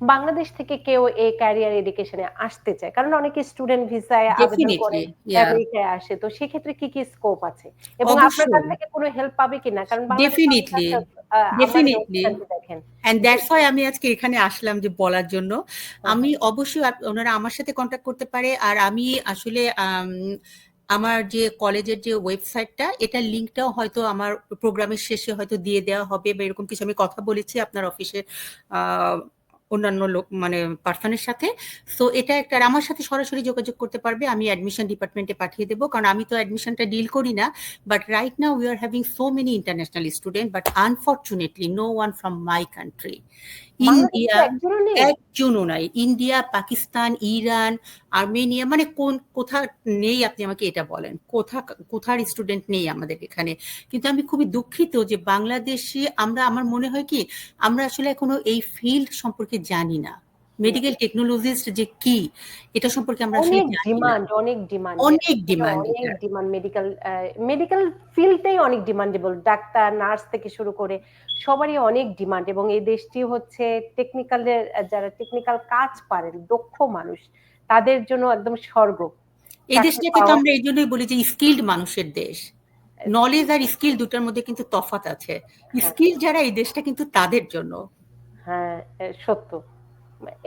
বাংলাদেশ থেকে কেউ এই ক্যারিয়ার এডুকেশনে আসতে চায়। কারণ অনেকে স্টুডেন্ট ভিসায় আবেদন করে আমেরিকায় আসে। তো সেক্ষেত্রে কি কি স্কোপ আছে? এবং আপনার কাছ থেকে কোনো হেল্প পাবে কিনা? কারণ definitely definitely and that's why আমি আজকে এখানে আসলাম যে বলার জন্য। আমি অবশ্যই ওনারা আমার সাথে কন্ট্যাক্ট করতে পারে। আর আমি আসলে আমার যে কলেজের যে ওয়েবসাইটটা এটা লিঙ্কটাও হয়তো আমার প্রোগ্রামের শেষে হয়তো দিয়ে দেওয়া হবে বা এরকম কিছু আমি কথা বলেছি আপনার অফিসের অন্যান্য লোক মানে পার্সনের সাথে। সো এটা একটা আমার সাথে সরাসরি যোগাযোগ করতে পারবে, আমি অ্যাডমিশন ডিপার্টমেন্টে পাঠিয়ে দেবো। কারণ আমি তো অ্যাডমিশনটা ডিল করি না but right now we are having so many international student but unfortunately no one from my country India একজনও নাই। ইন্ডিয়া পাকিস্তান ইরান আর্মেনিয়া মানে কোন কোথা নেই আপনি আমাকে এটা বলেন। কোথা কোথার স্টুডেন্ট নেই আমাদের এখানে? কিন্তু আমি খুবই দুঃখিত যে বাংলাদেশে আমরা আমার মনে হয় কি আমরা আসলে এখনও এই ফিল্ড সম্পর্কে জানি না। মেডিকেল টেকনোলজিস্ট যে কি এটা সম্পর্কে আমরা অনেক ডিমান্ড অনেক ডিমান্ড অনেক ডিমান্ড অনেক ডিমান্ড মেডিকেল মেডিকেল ফিল্ডটাই অনেক ডিমান্ডেবল ডাক্তার নার্স থেকে শুরু করে সবারই অনেক ডিমান্ড এবং এই দেশটি হচ্ছে টেকনিক্যালের যারা টেকনিক্যাল কাজ পারেন দক্ষ মানুষ তাদের জন্য একদম স্বর্গ। এই দেশটাকে তো আমরা এই জন্যই বলি যে স্কিল্ড মানুষের দেশ। নলেজ আর স্কিল দুটার মধ্যে কিন্তু তফাত আছে। স্কিল হ্যাঁ। যারা এই দেশটা কিন্তু তাদের জন্য। হ্যাঁ সত্য।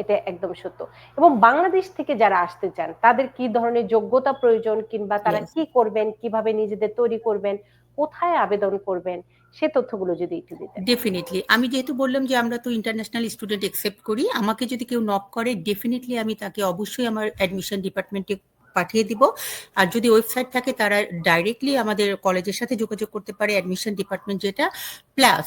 এটা একদম সত্য। এবং বাংলাদেশ থেকে যারা আসতে চান তাদের কি ধরনের যোগ্যতা প্রয়োজন কিংবা তারা কি করবেন কীভাবে নিজেদের তৈরি করবেন কোথায় আবেদন করবেন সে তথ্যগুলো যদি একটু দিতেন। ডেফিনেটলি আমি যেহেতু বললাম যে আমরা তো ইন্টারন্যাশনাল স্টুডেন্ট একসেপ্ট করি আমাকে যদি কেউ নক করে ডেফিনেটলি আমি তাকে অবশ্যই আমার অ্যাডমিশন ডিপার্টমেন্টে পাঠিয়ে দিব। আর যদি ওয়েবসাইট থাকে তারা ডাইরেক্টলি আমাদের কলেজের সাথে যোগাযোগ করতে পারে অ্যাডমিশন ডিপার্টমেন্ট যেটা প্লাস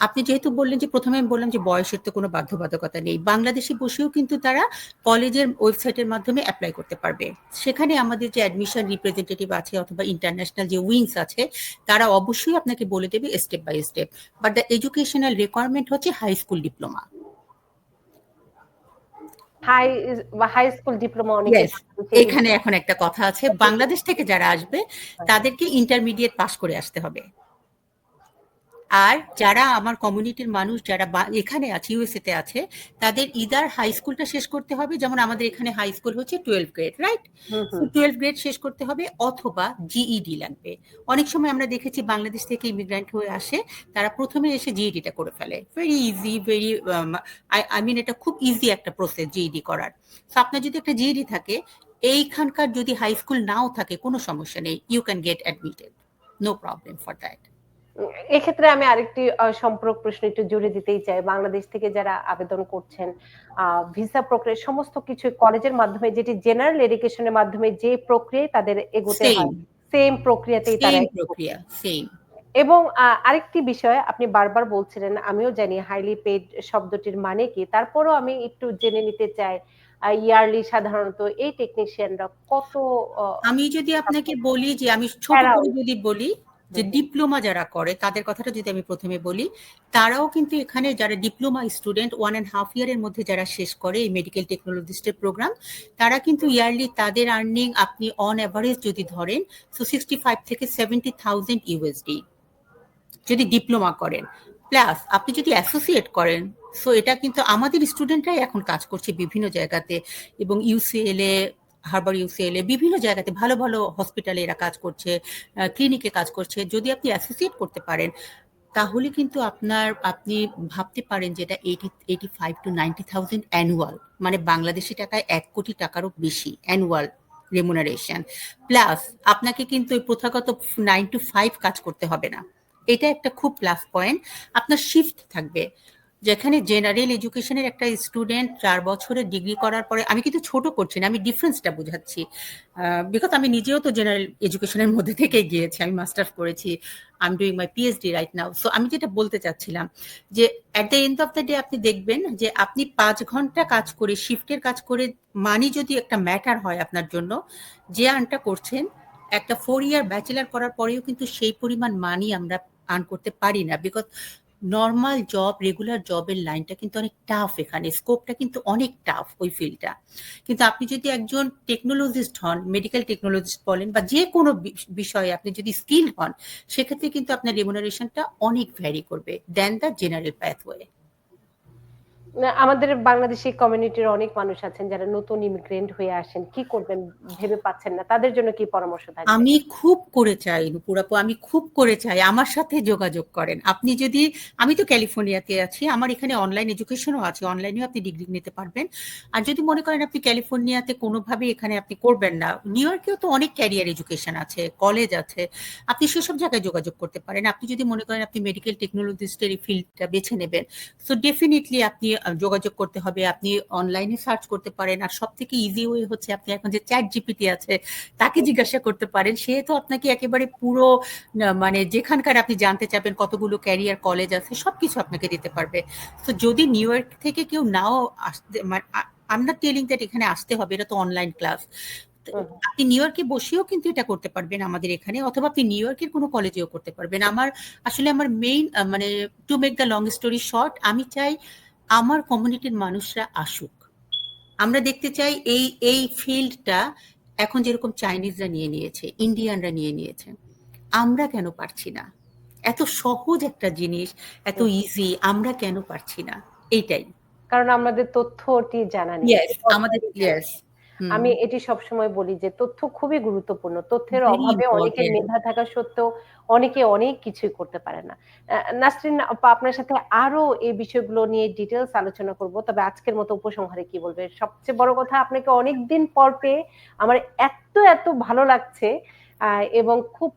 আপনি যেহেতু বললেন যে প্রথমে আমি বললাম যে বয়সের তো কোনো বাধ্যবাধকতা নেই বাংলাদেশে বসেও কিন্তু তারা কলেজের ওয়েবসাইটের মাধ্যমে অ্যাপ্লাই করতে পারবে। সেখানে আমাদের যে অ্যাডমিশন রিপ্রেজেন্টেটিভ আছে অথবা ইন্টারন্যাশনাল যে উইংস আছে তারা অবশ্যই আপনাকে বলে দেবে step by step but the educational requirement হচ্ছে high school diploma high high school diploma এখানে এখন একটা কথা আছে বাংলাদেশ থেকে যারা আসবে তাদেরকে ইন্টারমিডিয়েট পাস করে আসতে হবে। আর যারা আমার কমিউনিটির মানুষ যারা এখানে আছে ইউএসএ তে আছে তাদের ইদার হাই স্কুলটা শেষ করতে হবে যেমন আমাদের এখানে হাই স্কুল হচ্ছে twelve grade right twelve grade শেষ করতে হবে অথবা জিইডি e লাগবে। অনেক সময় আমরা দেখেছি বাংলাদেশ থেকে ইমিগ্রান্ট হয়ে আসে তারা প্রথমে এসে জিইডিটা করে ফেলে। Very easy very I mean এটা খুব ইজি একটা প্রসেস জিইডি করার। তো আপনার যদি একটা জিইডি থাকে এইখানকার যদি হাই স্কুল নাও থাকে কোনো সমস্যা নেই you can get admitted no problem for that এক্ষেত্রে আমি আরেকটি সম্পর্ক প্রশ্ন একটু জুড়ে দিতেই চাই। বাংলাদেশ থেকে যারা আবেদন করছেন ভিসা প্রক্রিয়া সমস্ত কিছু কলেজের মাধ্যমে যেটি জেনারেল এডুকেশনের মাধ্যমে যে প্রক্রিয়ায় তাদের এগোতে হয় সেম প্রক্রিয়াতেই তারা প্রক্রিয়া সেম এবং আরেকটি বিষয় আপনি বারবার বলছিলেন আমিও জানি হাইলি পেড শব্দটির মানে কি। তারপরও আমি একটু জেনে নিতে চাই ইয়ারলি সাধারণত এই টেকনিশিয়ানরা কত আমি যদি আপনাকে বলি যে আমি ছোট করে যদি বলি যে ডিপ্লোমা যারা করে তাদের কথাটা যদি আমি প্রথমে বলি তারাও কিন্তু এখানে যারা diploma student one and half ইয়ারের মধ্যে যারা শেষ করে এই মেডিকেল টেকনোলজিস্টের প্রোগ্রাম তারা কিন্তু ইয়ারলি তাদের আর্নিং আপনি অন অ্যাভারেজ যদি ধরেন সো সিক্সটি ফাইভ থেকে সেভেন্টি থাউজেন্ড ইউএসডি যদি ডিপ্লোমা করেন। প্লাস আপনি যদি অ্যাসোসিয়েট করেন সো এটা কিন্তু আমাদের স্টুডেন্টরাই এখন কাজ করছে বিভিন্ন জায়গাতে এবং ইউসিএলএ হারবার ইউসিএল এ বিভিন্ন জায়গাতে ভালো ভালো হসপিটালে এরা কাজ করছে ক্লিনিকে কাজ করছে। যদি আপনি অ্যাসোসিয়েট করতে পারেন, তাহলে কিন্তু আপনার, আপনি ভাবতে পারেন যেটা eighty eighty five to ninety thousand annual মানে বাংলাদেশি টাকায় এক কোটি টাকারও বেশি অ্যানুয়াল রেমুনারেশন প্লাস আপনাকে কিন্তু ওই প্রথাগত নাইন টু ফাইভ কাজ করতে হবে না। এটা একটা খুব প্লাস পয়েন্ট আপনার শিফট থাকবে। যেখানে জেনারেল এডুকেশনের একটা স্টুডেন্ট চার বছরের ডিগ্রি করার পরে, আমি কিন্তু ছোট করছি না, আমি ডিফারেন্সটা বুঝাচ্ছি। বিকজ আমি নিজেও তো জেনারেল এডুকেশনের মধ্যে থেকে গিয়েছি, আমি মাস্টার্স করেছি I doing my PhD right now so আমি যেটা বলতে চাচ্ছিলাম যে at the end of the day আপনি দেখবেন যে, আপনি পাঁচ ঘণ্টা কাজ করে শিফটের কাজ করে মানি যদি একটা ম্যাটার হয় আপনার জন্য, যে আর্নটা করছেন, একটা ফোর ইয়ার ব্যাচেলার করার পরেও কিন্তু সেই পরিমাণ মানি আমরা আর্ন করতে পারি না বিকজ নর্মাল জব রেগুলার জবের লাইনটা কিন্তু অনেক টাফ এখানে। স্কোপটা কিন্তু অনেক টাফ ওই ফিল্ডটা কিন্তু আপনি যদি একজন টেকনোলজিস্ট হন মেডিকেল টেকনোলজিস্ট বলেন বা যে কোনো বিষয়ে আপনি যদি স্কিল হন, সেক্ষেত্রে কিন্তু আপনার রেমুনারেশনটা অনেক ভ্যারি করবে দেন দ্য জেনারেল প্যাথওয়ে আমাদের বাংলাদেশি কমিউনিটির অনেক মানুষ আছেন যারা নতুন ইমিগ্রেন্ট হয়ে আসেন। কি করবেন ভেবে পাচ্ছেন না। তাদের জন্য কি পরামর্শ থাকবে? আমি খুব করে চাই নুপুরাপু আমি খুব করে চাই আমার সাথে যোগাযোগ করেন। আপনি যদি, আমি তো ক্যালিফোর্নিয়াতে আছি, আমার এখানে অনলাইন এডুকেশনও আছে অনলাইনেও আপনি ডিগ্রি নিতে পারবেন। আর যদি মনে করেন আপনি ক্যালিফোর্নিয়াতে কোনোভাবে এখানে আপনি করবেন না নিউ ইয়র্কেও তো অনেক ক্যারিয়ার এডুকেশন আছে কলেজ আছে, আপনি সেসব জায়গায় যোগাযোগ করতে পারেন। আপনি যদি মনে করেন আপনি মেডিকেল টেকনোলজিস্টের এই ফিল্ডটা বেছে নেবেন সো ডেফিনেটলি আপনি যোগাযোগ করতে হবে আপনি অনলাইনে সার্চ করতে পারেন। আর সব থেকে ইজি ওয়ে হচ্ছে আপনি এখন যে চ্যাট জিপিটি আছে তাকে জিজ্ঞাসা করতে পারেন। সে তো আপনাকে একেবারে পুরো মানে যেখানকার আপনি জানতে চাবেন কতগুলো ক্যারিয়ার কলেজ আছে সবকিছু আপনাকে দিতে পারবে। তো যদি নিউ ইয়র্ক থেকে কেউ নাও আসতে মানে আম নট টেলিং দ্যাট এখানে আসতে হবে এটা তো অনলাইন ক্লাস। আপনি নিউ ইয়র্কে বসেও কিন্তু এটা করতে পারবেন আমাদের এখানে অথবা আপনি নিউ ইয়র্কের কোনো কলেজেও করতে পারবেন। আমার আসলে আমার মেইন মানে to make the long story short আমি চাই আমার কমিউনিটির মানুষরা আসুক। আমরা দেখতে চাই এই এই ফিল্ডটা এখন যেরকম চাইনিজরা নিয়ে নিয়েছে ইন্ডিয়ানরা নিয়ে নিয়েছে। আমরা কেন পারছি না? এত সহজ একটা জিনিস এত ইজি আমরা কেন পারছি না? এইটাই। কারণ আমাদের তথ্যটি জানা নেই। আমাদের ইয়েস আমি এটি সবসময় বলি যে তথ্য খুবই গুরুত্বপূর্ণ। তথ্যের অভাবে অনেকের important. মেধা থাকা সত্ত্বেও অনেকে অনেক কিছুই করতে পারে না। নাসরিন আপা, আপনার সাথে আরও এই বিষয়গুলো নিয়ে ডিটেলস আলোচনা করব তবে আজকের মতো উপসংহারে কি বলবে সবচেয়ে বড় কথা আপনাকে অনেকদিন পর পেয়ে আমার এত এত ভালো লাগছে আহ, এবং খুব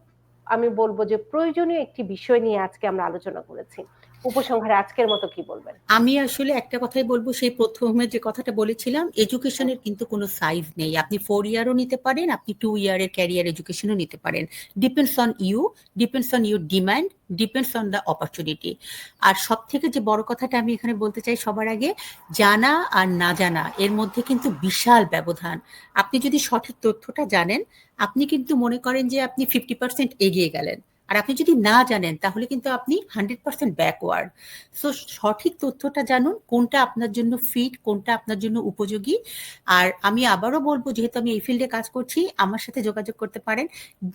আমি বলব যে প্রয়োজনীয় একটি বিষয় নিয়ে আজকে আমরা আলোচনা করেছি। উপসংহারে আজকের মতো কি বলবেন? আমি আসলে একটা কথাই বলব, সেই প্রথমে যে কথাটা বলেছিলাম এডুকেশনের কিন্তু কোনো সাইজ নেই। আপনি ফোর ইয়ারও নিতে পারেন, আপনি টু ইয়ারের ক্যারিয়ার এডুকেশনও নিতে পারেন। Depends on you depends on your demand depends on the opportunity আর সব থেকে যে বড় কথাটা আমি এখানে বলতে চাই সবার আগে, জানা আর না জানা, এর মধ্যে কিন্তু বিশাল ব্যবধান। আপনি যদি সঠিক তথ্যটা জানেন, আপনি কিন্তু মনে করেন যে আপনি ফিফটি পার্সেন্ট এগিয়ে গেলেন। আর আপনি যদি না জানেন, তাহলে কিন্তু আপনি হান্ড্রেড পার্সেন্ট ব্যাকওয়ার্ড সো সঠিক তথ্যটা জানুন, কোনটা আপনার জন্য ফিট কোনটা আপনার জন্য উপযোগী। আর আমি আবারও বলব, যেহেতু আমি এই ফিল্ডে কাজ করছি, আমার সাথে যোগাযোগ করতে পারেন।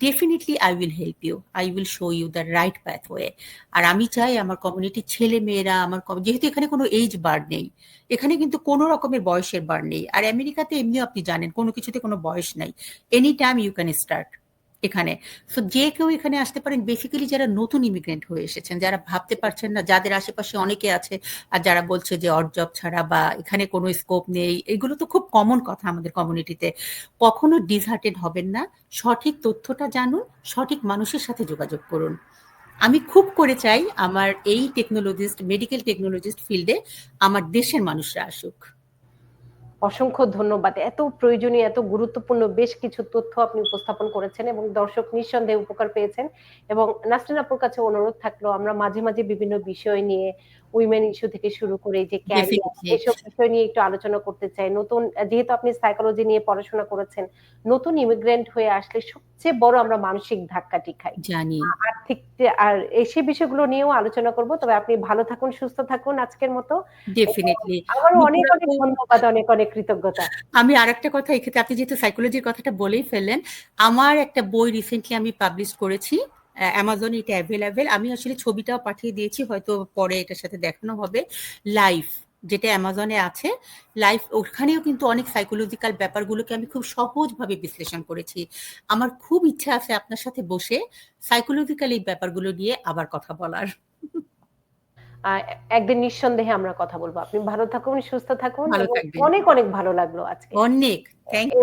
Definitely I will help you I will show you the right path way আর আমি চাই আমার কমিউনিটির ছেলে মেয়েরা আমার যেহেতু এখানে কোনো এজ বার নেই, এখানে কিন্তু কোনো রকমের বয়সের বার নেই। আর আমেরিকাতে এমনিও আপনি জানেন, কোনো কিছুতে কোনো বয়স নাই। Any time you can start এখানে। সো যে কেউ এখানে আসতে পারেন বেসিক্যালি যারা নতুন ইমিগ্রেন্ট হয়ে এসেছেন, যারা ভাবতে পারছেন না, যাদের আশেপাশে অনেকে আছে, আর যারা বলছে যে জব ছাড়া বা এখানে কোনো স্কোপ নেই, এগুলো তো খুব কমন কথা আমাদের কমিউনিটিতে কখনো ডিসহার্টেড হবেন না, সঠিক তথ্যটা জানুন, সঠিক মানুষের সাথে যোগাযোগ করুন। আমি খুব করে চাই আমার এই টেকনোলজিস্ট মেডিকেল টেকনোলজিস্ট ফিল্ডে আমার দেশের মানুষরা আসুক। অসংখ্য ধন্যবাদ। এত প্রয়োজনীয়, এত গুরুত্বপূর্ণ বেশ কিছু তথ্য আপনি উপস্থাপন করেছেন এবং দর্শক নিঃসন্দেহে উপকার পেয়েছেন এবং নাসরিন আপুর কাছে অনুরোধ থাকল, আমরা মাঝে মাঝে বিভিন্ন বিষয় নিয়ে উইমেন ইস্যু থেকে শুরু করে যে ক্যারিয়ার এসব বিষয় নিয়ে একটু আলোচনা করতে চাই। নতুন যেহেতু আপনি সাইকোলজি নিয়ে পড়াশোনা করেছেন নতুন ইমিগ্রেন্ট হয়ে আসলে সবচেয়ে বড় আমরা মানসিক ধাক্কাটি খাই। জানি। আর্থিক আর এই সেই বিষয়গুলো নিয়েও আলোচনা করব তবে আপনি ভালো থাকুন সুস্থ থাকুন আজকের মতো। ডেফিনেটলি আমারও অনেক অনেক ধন্যবাদ অনেক অনেক কৃতজ্ঞতা। আমি আরেকটা কথা এক্ষেত্রে আপনি যেহেতু সাইকোলজির কথাটা বলেই ফেললেন আমার একটা বই রিসেন্টলি আমি পাবলিশ করেছি। অ্যামাজনে এটা অ্যাভেলেবেল আমি আসলে ছবিটাও পাঠিয়ে দিয়েছি হয়তো পরে এটার সাথে দেখানো হবে। লাইফ যেটা অ্যামাজনে আছে। লাইফ ওখানেও কিন্তু অনেক সাইকোলজিক্যাল ব্যাপারগুলোকে আমি খুব সহজভাবে বিশ্লেষণ করেছি। আমার খুব ইচ্ছা আছে আপনার সাথে বসে সাইকোলজিক্যাল এই ব্যাপারগুলো নিয়ে আবার কথা বলার। একদিন নিঃসন্দেহে আমরা কথা বলব। আপনি ভালো থাকুন সুস্থ থাকুন অনেক অনেক ভালো লাগল আজকে। অনেক। থ্যাংক